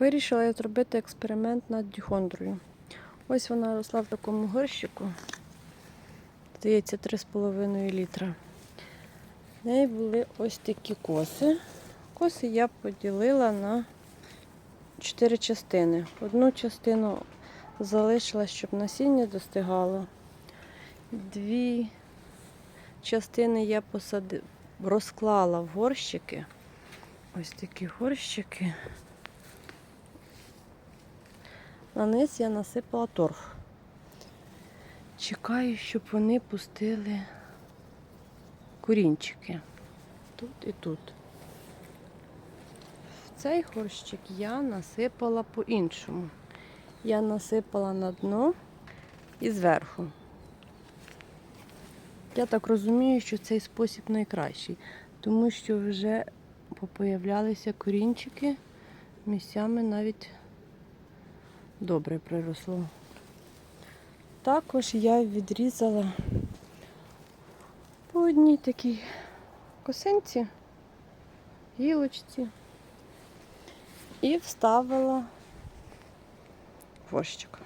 Вирішила я зробити експеримент над діхондрою. Ось вона росла в такому горщику. Здається, 3,5 літра. В неї були ось такі коси. Коси я поділила на 4 частини. Одну частину залишила, щоб насіння достигало. Дві частини я посади... розклала в горщики. Ось такі горщики. На низ я насипала торф. Чекаю, щоб вони пустили корінчики. Тут і тут. В цей горщик я насипала по-іншому. Я насипала на дно і зверху. Я так розумію, що цей спосіб найкращий, тому що вже попоявлялися корінчики, місцями навіть добре приросло. Також я відрізала по одній такій косинці, гілочці і вставила в горщик.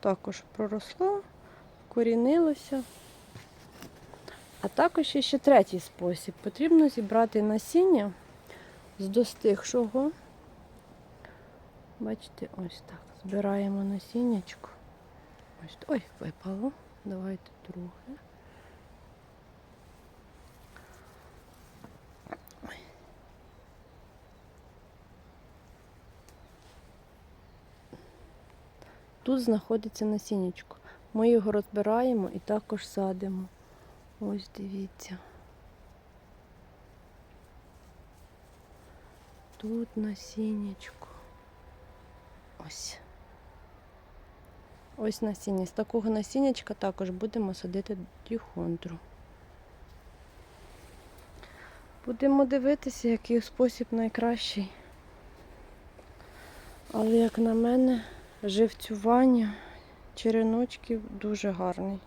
Також проросло, корінилося. А також є ще третій спосіб. Потрібно зібрати насіння з достигшого. Бачите, ось так. Збираємо насіннячко. Ось, ой, випало. Давайте друге. Тут знаходиться насіннячко. Ми його розбираємо і також садимо. Ось дивіться. Тут насіннячко. Ось. Ось насіння. З такого насіннячка також будемо садити діхондру. Будемо дивитися, який спосіб найкращий. Але, як на мене, живцювання череночків дуже гарний.